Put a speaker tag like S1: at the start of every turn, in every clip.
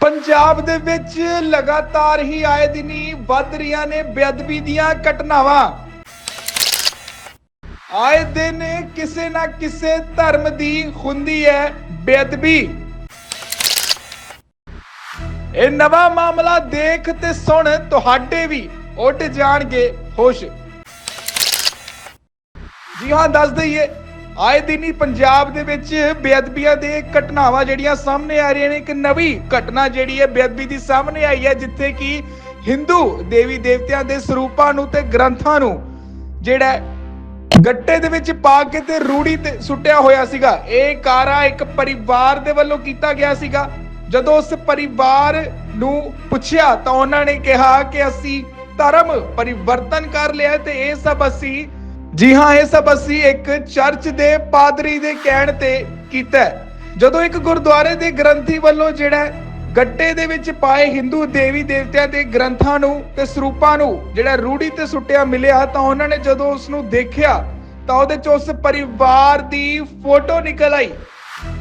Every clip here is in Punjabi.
S1: ਪੰਜਾਬ ਦੇ ਵਿੱਚ ਲਗਾਤਾਰ ਹੀ ਆਏ ਦਿਨੀ ਵੱਧ ਰਹੀਆਂ ਨੇ ਬੇਅਦਬੀ ਦੀਆਂ ਘਟਨਾਵਾਂ। ਆਏ ਦਿਨ ਕਿਸੇ ਨਾ ਕਿਸੇ ਧਰਮ ਦੀ ਹੁੰਦੀ ਹੈ ਬੇਅਦਬੀ। ਇਹ ਨਵਾਂ ਮਾਮਲਾ ਦੇਖ ਤੇ ਸੁਣ ਤੁਹਾਡੇ ਵੀ ਉੱਡ ਜਾਣਗੇ ਹੋਸ਼। ਜੀ ਹਾਂ, ਦੱਸ ਦਈਏ ਆਏ ਦਿਨ ਹੀ ਪੰਜਾਬ ਦੇ ਵਿੱਚ ਬੇਅਦਬੀਆਂ ਦੇ ਘਟਨਾਵਾਂ ਜਿਹੜੀਆਂ ਸਾਹਮਣੇ ਆ ਰਹੀਆਂ ਨੇ, ਇੱਕ ਨਵੀਂ ਘਟਨਾ ਜਿਹੜੀ ਹੈ ਬੇਅਦਬੀ ਦੀ ਸਾਹਮਣੇ ਆਈ ਹੈ, ਜਿੱਥੇ ਕਿ ਹਿੰਦੂ ਦੇਵੀ ਦੇਵਤਿਆਂ ਦੇ ਸਰੂਪਾਂ ਨੂੰ ਤੇ ਗ੍ਰੰਥਾਂ ਨੂੰ ਜਿਹੜਾ ਗੱਟੇ ਦੇ ਵਿੱਚ ਪਾ ਕੇ ਤੇ ਰੂੜੀ ਤੇ ਸੁੱਟਿਆ ਹੋਇਆ ਸੀਗਾ। ਇਹ ਕਾਰਾ ਇੱਕ ਪਰਿਵਾਰ ਦੇ ਵੱਲੋਂ ਕੀਤਾ ਗਿਆ ਸੀਗਾ। ਜਦੋਂ ਉਸ ਪਰਿਵਾਰ ਨੂੰ ਪੁੱਛਿਆ ਤਾਂ ਉਹਨਾਂ ਨੇ ਕਿਹਾ ਕਿ ਅਸੀਂ ਧਰਮ ਪਰਿਵਰਤਨ ਕਰ ਲਿਆ ਤੇ ਇਹ ਸਭ ਅਸੀਂ ਜੀ ਹਾਂ, ਇਹ ਸਭ ਅਸੀਂ ਇੱਕ ਚਰਚ ਦੇ ਪਾਦਰੀ ਦੇ ਕਹਿਣ ਤੇ ਕੀਤਾ ਜਦੋਂ ਇੱਕ ਗੁਰਦੁਆਰੇ ਦੇ ਗ੍ਰੰਥੀ ਵੱਲੋਂ ਜਿਹੜਾ ਗੱਟੇ ਦੇ ਵਿੱਚ ਪਾਏ ਹਿੰਦੂ ਦੇਵੀ ਦੇਵਤਿਆਂ ਦੇ ਗ੍ਰੰਥਾਂ ਨੂੰ ਤੇ ਸਰੂਪਾਂ ਨੂੰ ਜਿਹੜਾ ਰੂੜੀ ਤੇ ਸੁੱਟਿਆ ਮਿਲਿਆ, ਤਾਂ ਉਹਨਾਂ ਨੇ ਜਦੋਂ ਉਸ ਨੂੰ ਦੇਖਿਆ, ਤਾਂ ਉਹਦੇ ਚ ਉਸ ਪਰਿਵਾਰ ਦੀ ਫੋਟੋ ਨਿਕਲ ਆਈ।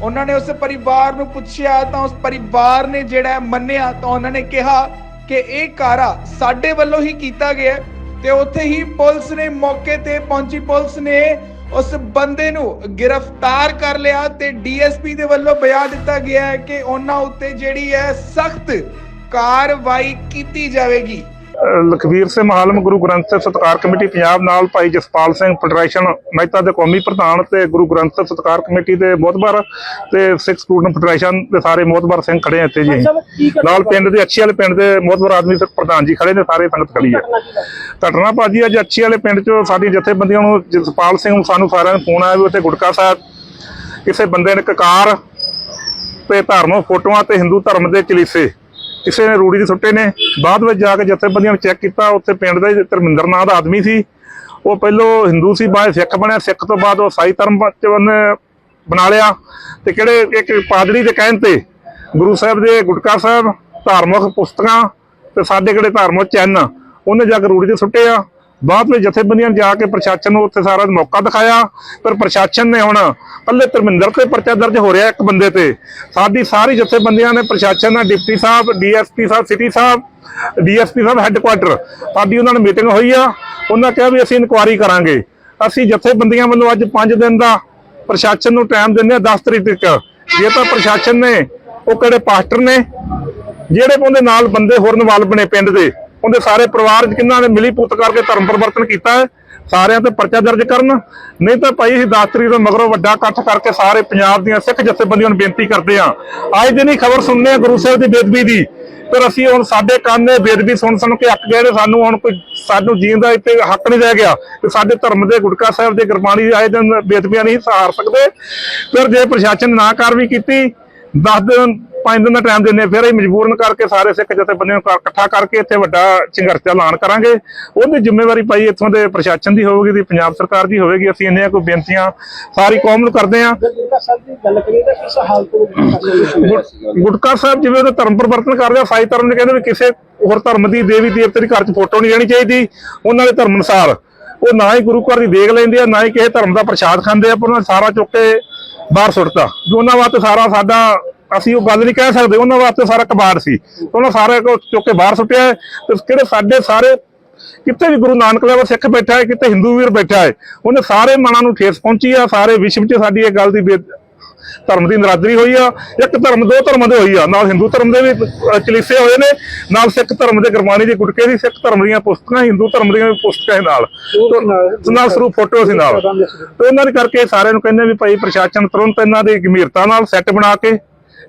S1: ਉਹਨਾਂ ਨੇ ਉਸ ਪਰਿਵਾਰ ਨੂੰ ਪੁੱਛਿਆ, ਤਾਂ ਉਸ ਪਰਿਵਾਰ ਨੇ ਜਿਹੜਾ ਮੰਨਿਆ, ਤਾਂ ਉਹਨਾਂ ਨੇ ਕਿਹਾ ਕਿ ਇਹ ਕਾਰਾ ਸਾਡੇ ਵੱਲੋਂ ਹੀ ਕੀਤਾ ਗਿਆ ਤੇ ਉੱਥੇ ਹੀ ਪੁਲਿਸ ਨੇ ਮੌਕੇ ਤੇ ਪਹੁੰਚੀ। ਪੁਲਿਸ ਨੇ ਉਸ ਬੰਦੇ ਨੂੰ ਗ੍ਰਿਫਤਾਰ ਕਰ ਲਿਆ ਤੇ ਡੀਐਸਪੀ ਦੇ ਵੱਲੋਂ ਬਿਆਨ ਦਿੱਤਾ ਗਿਆ ਹੈ ਕਿ ਉਹਨਾਂ ਉੱਤੇ ਜਿਹੜੀ ਹੈ ਸਖਤ ਕਾਰਵਾਈ ਕੀਤੀ ਜਾਵੇਗੀ।
S2: ਲਖਵੀਰ ਸਿੰਘ ਮਾਲਮ ਗੁਰੂ ਗ੍ਰੰਥ ਸਾਹਿਬ ਸਤਕਾਰ ਕਮੇਟੀ ਪੰਜਾਬ ਨਾਲ ਭਾਈ ਜਸਪਾਲ ਸਿੰਘ ਫੈਡਰੇਸ਼ਨ ਮਹਿਤਾ ਦੇ ਕੌਮੀ ਪ੍ਰਧਾਨ ਤੇ ਗੁਰੂ ਗ੍ਰੰਥ ਸਾਹਿਬ ਸਤਕਾਰ ਕਮੇਟੀ ਦੇ ਮੋਹਤਬਰ ਤੇ ਸਿੱਖ ਸਟੂਡੈਂਟ ਫੈਡਰੇਸ਼ਨ ਦੇ ਸਾਰੇ ਮੋਹਤਬਰ ਸਿੰਘ ਖੜੇ ਇੱਥੇ ਜੀ। ਨਾਲ ਪਿੰਡ ਦੇ ਅੱਛੀ ਵਾਲੇ ਪਿੰਡ ਦੇ ਮੋਹਤਬਰ ਆਦਮੀ ਪ੍ਰਧਾਨ ਜੀ ਖੜੇ ਨੇ ਸਾਰੇ ਸੰਗਤ ਖੜੀ ਹੈ ਘਟਨਾ ਭਾਜੀ ਅੱਜ ਅੱਛੀ ਵਾਲੇ ਪਿੰਡ ਚੋਂ ਸਾਡੀ ਜਥੇਬੰਦੀਆਂ ਨੂੰ ਜਸਪਾਲ ਸਿੰਘ ਨੂੰ ਸਾਨੂੰ ਸਾਰਿਆਂ ਨੂੰ ਫੋਨ ਆਇਆ ਵੀ ਉੱਥੇ ਗੁਟਕਾ ਸਾਹਿਬ ਕਿਸੇ ਬੰਦੇ ਨੇ ਕਕਾਰ ਤੇ ਧਾਰਮਿਕ ਫੋਟੋਆਂ ਤੇ ਹਿੰਦੂ ਧਰਮ ਦੇ ਚਲੀਸੇ ਕਿਸੇ ਨੇ ਰੂੜੀ ਦੇ ਸੁੱਟੇ ਨੇ। ਬਾਅਦ ਵਿੱਚ ਜਾ ਕੇ ਜਥੇਬੰਦੀਆਂ ਨੇ ਚੈੱਕ ਕੀਤਾ, ਉੱਥੇ ਪਿੰਡ ਦਾ ਧਰਮਿੰਦਰ ਨਾਂ ਦਾ ਆਦਮੀ ਸੀ। ਉਹ ਪਹਿਲੋਂ ਹਿੰਦੂ ਸੀ, ਬਾਅਦ ਸਿੱਖ ਬਣਿਆ। ਸਿੱਖ ਤੋਂ ਬਾਅਦ ਉਹ ਸਾਈ ਧਰਮ ਚ ਬਣਾ ਲਿਆ। ਤੇ ਕਿਹੜੇ ਇੱਕ ਪਾਦਰੀ ਦੇ ਕਹਿਣ ਤੇ ਗੁਰੂ ਸਾਹਿਬ ਦੇ, ਗੁਟਕਾ ਸਾਹਿਬ, ਧਾਰਮਿਕ ਪੁਸਤਕਾਂ ਤੇ ਸਾਡੇ ਕਿਹੜੇ ਧਾਰਮਿਕ ਚਿੰਨ੍ਹ, ਉਹਨੇ ਜਾ ਕੇ ਰੂੜੀ ਤੇ ਸੁੱਟੇ ਆ। ਬਾਅਦ ਵਿੱਚ ਜਥੇਬੰਦੀਆਂ ਨੇ ਜਾ ਕੇ ਪ੍ਰਸ਼ਾਸਨ ਨੂੰ ਉੱਥੇ ਸਾਰਾ ਮੌਕਾ ਦਿਖਾਇਆ, ਪਰ ਪ੍ਰਸ਼ਾਸਨ ਨੇ ਹੁਣ ਪੱਲੇ ਧਰਮਿੰਦਰ ਤੇ ਪਰਚਾ ਦਰਜ ਹੋ ਰਿਹਾ ਇੱਕ ਬੰਦੇ ਤੇ। ਸਾਡੀ ਸਾਰੀ ਜਥੇਬੰਦੀਆਂ ਨੇ, ਪ੍ਰਸ਼ਾਸਨ ਨਾਲ ਡਿਪਟੀ ਸਾਹਿਬ, ਡੀਐਸਪੀ ਸਾਹਿਬ, ਸਿਟੀ ਸਾਹਿਬ, ਡੀਐਸਪੀ ਸਾਹਿਬ ਹੈੱਡਕੁਆਟਰ ਸਾਡੀ ਉਹਨਾਂ ਨਾਲ ਮੀਟਿੰਗ ਹੋਈ ਆ। ਉਹਨਾਂ ਕਿਹਾ ਵੀ ਅਸੀਂ ਇਨਕੁਆਰੀ ਕਰਾਂਗੇ। ਅਸੀਂ ਜਥੇਬੰਦੀਆਂ ਵੱਲੋਂ ਅੱਜ 5 ਦਿਨ ਦਾ ਪ੍ਰਸ਼ਾਸਨ ਨੂੰ ਟਾਈਮ ਦਿੰਦੇ ਆ 10 ਤਰੀਕ ਤੱਕ। ਜੇ ਤਾਂ ਪ੍ਰਸ਼ਾਸਨ ਨੇ, ਉਹ ਕਿਹੜੇ ਪਾਸਟਰ ਨੇ, ਜਿਹੜੇ ਉਹਦੇ ਨਾਲ ਬੰਦੇ ਹੋਰ ਨਵਾਲ ਬਣੇ ਪਿੰਡ ਦੇ। ਉਹਦੇ ਸਾਰੇ ਪਰਿਵਾਰ ਕਿੰਨਾਂ ਨੇ ਮਿਲੀ ਪੁੱਤ ਕਰਕੇ ਧਰਮ ਪਰਿਵਰਤਨ ਕੀਤਾ ਸਾਰਿਆਂ ਤੇ ਪਰਚਾ ਦਰਜ ਕਰਨ। ਨਹੀਂ ਤਾਂ ਭਾਈ ਅਸੀਂ 10 ਤਰੀਕ ਤੋਂ ਮਗਰੋਂ ਵੱਡਾ ਇਕੱਠ ਕਰਕੇ ਸਾਰੇ ਪੰਜਾਬ ਦੀਆਂ ਸਿੱਖ ਜਥੇਬੰਦੀਆਂ ਨੂੰ ਬੇਨਤੀ ਕਰਦੇ ਹਾਂ। ਅੱਜ ਦਿਨ ਹੀ ਖਬਰ ਸੁਣਨੇ ਆ ਗੁਰੂ ਸਾਹਿਬ ਦੀ ਬੇਦਬੀ ਦੀ। ਪਰ ਅਸੀਂ ਹੁਣ ਸਾਡੇ ਕੰਨ ਨੇ ਬੇਦਬੀ ਸੁਣ ਸੁਣ ਕੇ ਅੱਕ ਗਏ ਨੇ ਸਾਨੂੰ ਹੁਣ ਕੋਈ ਸਾਨੂੰ ਜੀਣ ਦਾ ਇੱਥੇ ਹੱਕ ਨਹੀਂ ਰਹਿ ਗਿਆ। ਕਿ ਸਾਡੇ ਧਰਮ ਦੇ ਗੁਟਕਾ ਸਾਹਿਬ ਦੇ ਗੁਰਬਾਣੀ ਆਏ ਦਿਨ ਬੇਦਬੀਆਂ ਨਹੀਂ ਸਹਾਰ ਸਕਦੇ। ਫਿਰ ਜੇ ਪ੍ਰਸ਼ਾਸਨ ਨਾ ਕਾਰਵਾਈ ਕੀਤੀ 10 ਦਿਨ 5 ਦਿਨ ਦਾ ਟਾਈਮ ਦਿੰਦੇ ਆ, ਫਿਰ ਅਸੀਂ ਮਜਬੂਰਨ ਕਰਕੇ ਸਾਰੇ ਸਿੱਖ ਜਥੇਬੰਦੀਆਂ ਨੂੰ ਇਕੱਠਾ ਕਰਕੇ ਇੱਥੇ ਵੱਡਾ ਸੰਘਰਸ਼ ਐਲਾਨ ਕਰਾਂਗੇ। ਉਹਦੀ ਜ਼ਿੰਮੇਵਾਰੀ ਪਾਈ ਇੱਥੋਂ ਦੇ ਪ੍ਰਸ਼ਾਸਨ ਦੀ ਹੋਵੇਗੀ ਦੀ ਪੰਜਾਬ ਸਰਕਾਰ ਦੀ ਹੋਵੇਗੀ। ਅਸੀਂ ਇੰਨੀਆਂ ਕੋਈ ਬੇਨਤੀਆਂ ਸਾਰੀ ਕੌਮ ਨੂੰ ਕਰਦੇ ਗੁਟ- ਗੁਟਕਾ ਸਾਹਿਬ ਜਿਵੇਂ ਉਹਦਾ ਧਰਮ ਪਰਿਵਰਤਨ ਕਰਦੇ ਆ ਸਾਈ ਧਰਮ ਦੇ ਕਹਿੰਦੇ ਵੀ ਕਿਸੇ ਹੋਰ ਧਰਮ ਦੀ ਦੇਵੀ ਦੇਵਤੇ ਦੀ ਘਰ 'ਚ ਫੋਟੋ ਨਹੀਂ ਰਹਿਣੀ ਚਾਹੀਦੀ ਉਹਨਾਂ ਦੇ ਧਰਮ ਅਨੁਸਾਰ। ਉਹ ਨਾ ਹੀ ਗੁਰੂ ਘਰ ਦੀ ਦੇਖ ਲੈਂਦੇ ਆ ਨਾ ਹੀ ਕਿਸੇ ਧਰਮ ਦਾ ਪ੍ਰਸ਼ਾਦ ਖਾਂਦੇ ਆ ਪਰ ਉਹਨਾਂ ਨੇ ਸਾਰਾ ਚੁੱਕ ਕੇ ਬਾਹਰ ਸੁੱਟਤਾ। ਵੀ ਉਹਨਾਂ ਵਾਸਤੇ ਸਾਰਾ ਸਾਡਾ ਅਸੀਂ ਉਹ ਗੱਲ ਨਹੀਂ ਕਹਿ ਸਕਦੇ ਉਹਨਾਂ ਵਾਸਤੇ ਸਾਰਾ ਕਬਾੜ ਸੀ। ਉਹਨਾਂ ਸਾਰੇ ਕੋ ਚੁੱਕ ਕੇ ਬਾਹਰ ਸੁੱਟਿਆ ਤੇ ਕਿਹੜੇ ਸਾਡੇ ਸਾਰੇ ਕਿਤੇ ਵੀ ਗੁਰੂ ਨਾਨਕ ਦੇਵ ਸਿੱਖ ਬੈਠਾ ਹੈ ਕਿਤੇ ਹਿੰਦੂ ਵੀਰ ਬੈਠਾ ਹੈ ਉਹਨੇ ਸਾਰੇ ਮਨਾਂ ਨੂੰ ਠੇਸ ਪਹੁੰਚੀ ਆ ਸਾਰੇ ਵਿਸ਼ਵ 'ਚ ਸਾਡੀ ਇਹ ਗੱਲ ਦੀ ਧਰਮ ਦੀ ਨਰਾਦਰੀ ਹੋਈ ਆ। ਇੱਕ ਧਰਮ ਦੋ ਧਰਮਾਂ ਦੇ ਹੋਈ ਆ। ਨਾਲ ਹਿੰਦੂ ਧਰਮ ਦੇ ਵੀ ਚਲੀਸੇ ਹੋਏ ਨੇ ਨਾਲ ਸਿੱਖ ਧਰਮ ਦੇ ਗੁਰਬਾਣੀ ਦੇ ਗੁਟਕੇ ਦੀ ਸਿੱਖ ਧਰਮ ਦੀਆਂ ਪੁਸਤਕਾਂ ਹਿੰਦੂ ਧਰਮ ਦੀਆਂ ਵੀ ਪੁਸਤਕਾਂ ਨਾਲ। ਨਾਲ ਸਰੂਪ ਫੋਟੋ ਸੀ ਨਾਲ। ਤੇ ਉਹਨਾਂ ਦੇ ਕਰਕੇ ਸਾਰਿਆਂ ਨੂੰ ਕਹਿੰਦੇ ਵੀ ਭਾਈ ਪ੍ਰਸ਼ਾਸਨ ਤੁਰੰਤ ਇਹਨਾਂ ਦੀ ਗੰਭੀਰਤਾ ਨਾਲ ਸੈੱਟ ਬਣਾ ਕੇ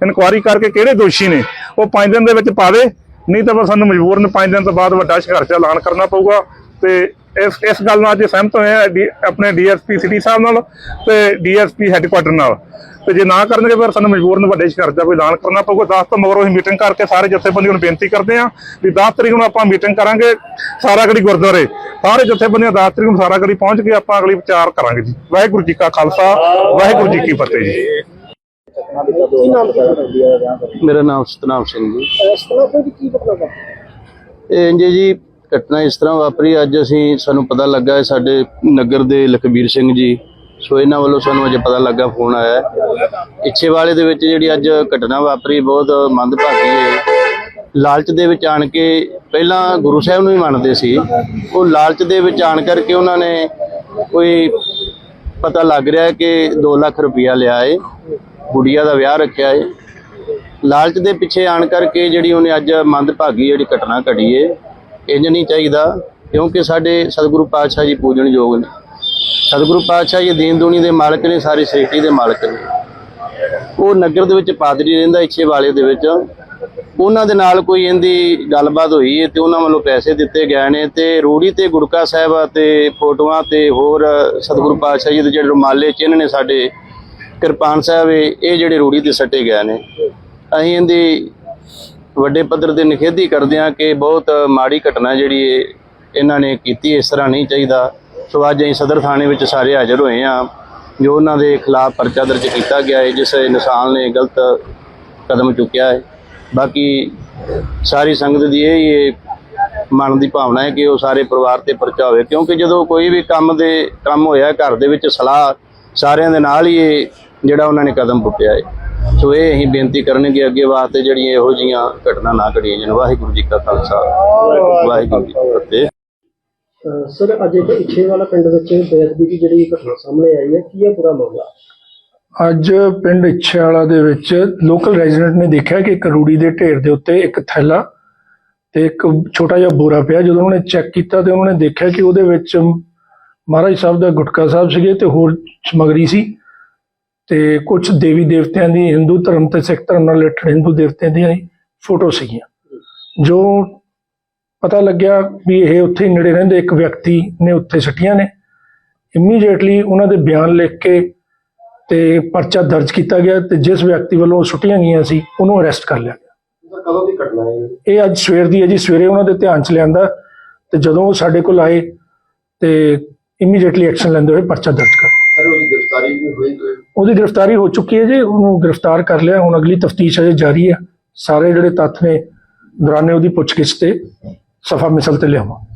S2: ਇਨਕੁਆਰੀ ਕਰਕੇ ਕਿਹੜੇ ਦੋਸ਼ੀ ਨੇ, ਉਹ 5 ਦਿਨ ਦੇ ਵਿੱਚ ਪਾਵੇ ਨਹੀਂ ਤਾਂ ਬਸ ਸਾਨੂੰ ਮਜਬੂਰਨ 5 ਦਿਨ ਤੋਂ ਬਾਅਦ ਵੱਡਾ ਸੰਘਰਸ਼ ਦਾ ਐਲਾਨ ਕਰਨਾ ਪਊਗਾ ਤੇ ਇਸ ਇਸ ਗੱਲ ਨਾਲ ਅੱਜ ਸਹਿਮਤ ਹੋਏ ਆ ਡੀ- ਆਪਣੇ ਡੀਐਸਪੀ ਸਿਟੀ ਸਾਹਿਬ ਨਾਲ ਤੇ ਡੀਐਸਪੀ ਹੈੱਡਕੁਆਟਰ ਨਾਲ। ਤੇ ਜੇ ਨਾ ਕਰਨਗੇ ਫਿਰ ਸਾਨੂੰ ਮਜਬੂਰਨ ਵੱਡੇ ਸੰਘਰਸ਼ ਦਾ ਕੋਈ ਐਲਾਨ ਕਰਨਾ ਪਊਗਾ। 10 ਤੋਂ ਮਗਰੋਂ ਅਸੀਂ ਮੀਟਿੰਗ ਕਰਕੇ ਸਾਰੇ ਜਥੇਬੰਦੀਆਂ ਨੂੰ ਬੇਨਤੀ ਕਰਦੇ ਹਾਂ ਵੀ 10 ਤਰੀਕ ਨੂੰ ਆਪਾਂ ਮੀਟਿੰਗ ਕਰਾਂਗੇ ਸਾਰਾ ਸਾਰਾਗੜੀ ਗੁਰਦੁਆਰੇ। ਸਾਰੇ ਜਥੇਬੰਦੀਆਂ 10 ਤਰੀਕ ਨੂੰ ਸਾਰਾ ਸਾਰਾਗੜੀ ਪਹੁੰਚ ਕੇ ਆਪਾਂ ਅਗਲੀ ਵਿਚਾਰ ਕਰਾਂਗੇ ਜੀ। ਵਾਹਿਗੁਰੂ ਜੀ ਕਾ ਖਾਲਸਾ, ਵਾਹਿਗੁਰੂ ਜੀ ਕੀ ਫਤਿਹ ਜੀ।
S3: ਕੀ ਨਾਮ ਹੈ
S4: ਮੇਰਾ ਨਾਮ ਸਤਨਾਮ ਸਿੰਘ ਜੀ।
S3: ਇਸ ਤਰ੍ਹਾਂ ਕੋਈ ਕੀ ਮਤਲਬ ਹੈ
S4: ਇਹ ਇੰਜ ਜੀ ਘਟਨਾ ਇਸ ਤਰ੍ਹਾਂ ਵਾਪਰੀ ਅੱਜ ਅਸੀਂ ਸਾਨੂੰ ਪਤਾ ਲੱਗਾ ਹੈ ਸਾਡੇ ਨਗਰ ਦੇ ਲਖਬੀਰ ਸਿੰਘ ਜੀ। ਸੋ ਇਹਨਾਂ ਵੱਲੋਂ ਸਾਨੂੰ ਅਜੇ ਪਤਾ ਲੱਗਾ ਫੋਨ ਆਇਆ ਹੈ। ਇੱਛੇ ਵਾਲੇ ਦੇ ਵਿੱਚ ਜਿਹੜੀ ਅੱਜ ਘਟਨਾ ਵਾਪਰੀ ਬਹੁਤ ਮੰਦਭਾਗੀ ਹੈ। ਲਾਲਚ ਦੇ ਵਿੱਚ ਆਣ ਕੇ ਪਹਿਲਾਂ ਗੁਰੂ ਸਾਹਿਬ ਨੂੰ ਹੀ ਮੰਨਦੇ ਸੀ। ਉਹ ਲਾਲਚ ਦੇ ਵਿੱਚ ਆਣ ਕਰਕੇ ਉਹਨਾਂ ਨੇ ਕੋਈ ਪਤਾ ਲੱਗ ਰਿਹਾ ਕਿ 2 ਲੱਖ ਰੁਪਇਆ ਲਿਆ ਏ ਗੁੜੀਆ ਦਾ ਵਿਆਹ ਰੱਖਿਆ ਏ। ਲਾਲਚ ਦੇ ਪਿੱਛੇ ਆਣ ਕਰਕੇ ਜਿਹੜੀ ਉਹਨੇ ਅੱਜ ਮੰਦਭਾਗੀ ਜਿਹੜੀ ਘਟਨਾ ਘਟੀ ਏ ਇੰਜ ਨਹੀਂ ਚਾਹੀਦਾ, ਕਿਉਂਕਿ ਸਾਡੇ ਸਤਿਗੁਰੂ ਪਾਤਸ਼ਾਹ ਜੀ ਪੂਜਣਯੋਗ ਨੇ। ਸਤਿਗੁਰੂ ਪਾਤਸ਼ਾਹ ਜੀ ਦੀਨ ਦੁਨੀ ਦੇ ਮਾਲਕ ਨੇ, ਸਾਰੀ ਸ੍ਰਿਸ਼ਟੀ ਦੇ ਮਾਲਕ ਨੇ। ਉਹ ਨਗਰ ਦੇ ਵਿੱਚ ਪਾਦਰੀ ਰਹਿੰਦਾ, ਇੱਛੇ ਵਾਲੇ ਦੇ ਵਿੱਚ। ਉਹਨਾਂ ਦੇ ਨਾਲ ਕੋਈ ਇਹਦੀ ਗੱਲਬਾਤ ਹੋਈ ਹੈ ਤੇ ਉਹਨਾਂ ਵੱਲੋਂ ਪੈਸੇ ਦਿੱਤੇ ਗਏ ਨੇ ਤੇ ਰੂੜੀ ਤੇ ਗੁੜਕਾ ਸਾਹਿਬ ਤੇ ਫੋਟੋਆਂ ਤੇ ਹੋਰ ਸਤਿਗੁਰੂ ਪਾਤਸ਼ਾਹ ਜੀ ਦੇ ਜਿਹੜੇ ਰੁਮਾਲੇ ਚਿੰਨ੍ਹ ਨੇ ਸਾਡੇ ਕਿਰਪਾਨ ਸਾਹਿਬ, ਇਹ ਇਹ ਜਿਹੜੇ ਰੂੜੀ ਤੇ ਸੱਟੇ ਗਏ ਨੇ, ਅਸੀਂ ਇਹਦੀ ਵੱਡੇ ਪੱਧਰ ਤੇ ਨਿਖੇਧੀ ਕਰਦੇ ਹਾਂ ਕਿ ਬਹੁਤ ਮਾੜੀ ਘਟਨਾ ਜਿਹੜੀ ਇਹ ਇਹਨਾਂ ਨੇ ਕੀਤੀ, ਇਸ ਤਰ੍ਹਾਂ ਨਹੀਂ ਚਾਹੀਦਾ। ਸੋ ਅੱਜ ਅਸੀਂ ਸਦਰ ਥਾਣੇ ਵਿੱਚ ਸਾਰੇ ਹਾਜ਼ਰ ਹੋਏ ਹਾਂ, ਜੋ ਉਹਨਾਂ ਦੇ ਖਿਲਾਫ ਪਰਚਾ ਦਰਜ ਕੀਤਾ ਗਿਆ ਹੈ, ਜਿਸ ਇਨਸਾਨ ਨੇ ਗਲਤ ਕਦਮ ਚੁੱਕਿਆ ਹੈ। ਬਾਕੀ ਸਾਰੀ ਸੰਗਤ ਦੀ ਇਹ ਹੀ ਇਹ ਮਨ ਦੀ ਭਾਵਨਾ ਹੈ ਕਿ ਉਹ ਸਾਰੇ ਪਰਿਵਾਰ ਤੇ ਪਰਚਾ ਹੋਵੇ, ਕਿਉਂਕਿ ਜਦੋਂ ਕੋਈ ਵੀ ਕੰਮ ਦੇ ਕੰਮ ਹੋਇਆ ਘਰ ਦੇ ਵਿੱਚ ਸਲਾਹ ਸਾਰਿਆਂ ਦੇ ਨਾਲ ਹੀ ਇਹ ਜਿਹੜਾ ਉਹਨਾਂ ਨੇ ਕਦਮ ਪੁੱਟਿਆ ਹੈ ਸੋ ਇਹ ਅਸੀਂ ਬੇਨਤੀ ਕਰਨਗੇ ਅੱਗੇ ਵਾਸਤੇ ਜਿਹੜੀਆਂ ਇਹੋ ਜੀਆਂ ਘਟਨਾ ਨਾ ਘੜੀਆਂ ਜਾਣ। ਵਾਹਿਗੁਰੂ ਜੀ ਕਾ ਖਾਲਸਾ। ਵਾਹਿਗੁਰੂ ਜੀ ਕੀ ਫਤਿਹ।
S3: ਸਰ ਅੱਜ ਇੱਕ ਇੱਛੇ ਵਾਲਾ ਪਿੰਡ ਵਿੱਚ ਬੇਅਦਬੀ ਦੀ ਜਿਹੜੀ ਘਟਨਾ ਸਾਹਮਣੇ ਆਈ ਹੈ ਕੀ ਹੈ ਪੂਰਾ ਮਾਮਲਾ?
S5: ਅੱਜ ਪਿੰਡ ਇੱਛੇਵਾਲਾ ਦੇ ਵਿੱਚ ਲੋਕਲ ਰੈਜ਼ੀਡੈਂਟ ਨੇ ਦੇਖਿਆ ਕਿ ਇੱਕ ਰੂੜੀ ਦੇ ਢੇਰ ਦੇ ਉੱਤੇ ਇੱਕ ਥੈਲਾ ਤੇ ਇੱਕ ਛੋਟਾ ਜਿਹਾ ਬੋਰਾ ਪਿਆ। ਜਦੋਂ ਉਹਨੇ ਚੈੱਕ ਕੀਤਾ ਤੇ ਉਹਨਾਂ ਨੇ ਦੇਖਿਆ ਕਿ ਉਹਦੇ ਵਿੱਚ ਮਹਾਰਾਜ ਸਾਹਿਬ ਦਾ ਗੁਟਕਾ ਸਾਹਿਬ ਸੀਗੇ ਤੇ ਹੋਰ ਸਮਗਰੀ ਸੀ। ਤੇ ਕੁਝ ਦੇਵੀ ਦੇਵਤਿਆਂ ਦੀ ਹਿੰਦੂ ਧਰਮ ਤੇ ਸਿੱਖ ਧਰਮ ਨਾਲ ਰਿਲੇਟਡ ਹਿੰਦੂ ਦੇਵਤਿਆਂ ਦੀਆਂ ਫੋਟੋ ਸੀਗੀਆਂ। ਜੋ ਪਤਾ ਲੱਗਿਆ ਵੀ ਇਹ ਉੱਥੇ ਨੇੜੇ ਰਹਿੰਦੇ ਇੱਕ ਵਿਅਕਤੀ ਨੇ ਉੱਥੇ ਸੱਟੀਆਂ ਨੇ। ਇਮੀਡੀਏਟਲੀ ਉਹਨਾਂ ਦੇ ਬਿਆਨ ਲਿਖ ਕੇ ਤੇ ਪਰਚਾ ਦਰਜ ਕੀਤਾ ਗਿਆ ਤੇ ਜਿਸ ਵਿਅਕਤੀ ਵੱਲੋਂ ਸੁੱਟੀਆਂ ਗਈਆਂ ਸੀ ਉਹਨੂੰ ਅਰੈਸਟ ਕਰ ਲਿਆ ਗਿਆ।
S3: ਸਰ ਕਦੋਂ ਦੀ ਘਟਨਾ ਹੈ
S5: ਇਹ? ਅੱਜ ਸਵੇਰ ਦੀ ਹੈ ਜੀ ਸਵੇਰੇ ਉਹਨਾਂ ਦੇ ਧਿਆਨ ਚ ਲਿਆਂਦਾ ਤੇ ਜਦੋਂ ਉਹ ਸਾਡੇ ਕੋਲ ਆਏ ਤੇ ਇਮੀਡੀਏਟਲੀ ਐਕਸ਼ਨ ਲੈਂਦੇ ਹੋਏ ਪਰਚਾ ਦਰਜ ਕਰ
S3: ਸਰ ਉਹਦੀ ਗ੍ਰਿਫਤਾਰੀ ਵੀ ਹੋਈ
S5: ਉਹਦੀ ਗ੍ਰਿਫਤਾਰੀ ਹੋ ਚੁੱਕੀ ਹੈ ਜੀ, ਉਹਨੂੰ ਗ੍ਰਿਫਤਾਰ ਕਰ ਲਿਆ, ਹੁਣ ਅਗਲੀ ਤਫਤੀਸ਼ ਅਜੇ ਜਾਰੀ ਹੈ। ਸਾਰੇ ਜਿਹੜੇ ਤੱਥ ਨੇ, ਦੌਰਾਨੇ ਉਹਦੀ ਪੁੱਛਗਿੱਛ ਤੇ ਸਫਾ ਮਿਸਲ ਤੇ ਲਿਆਵਾਂ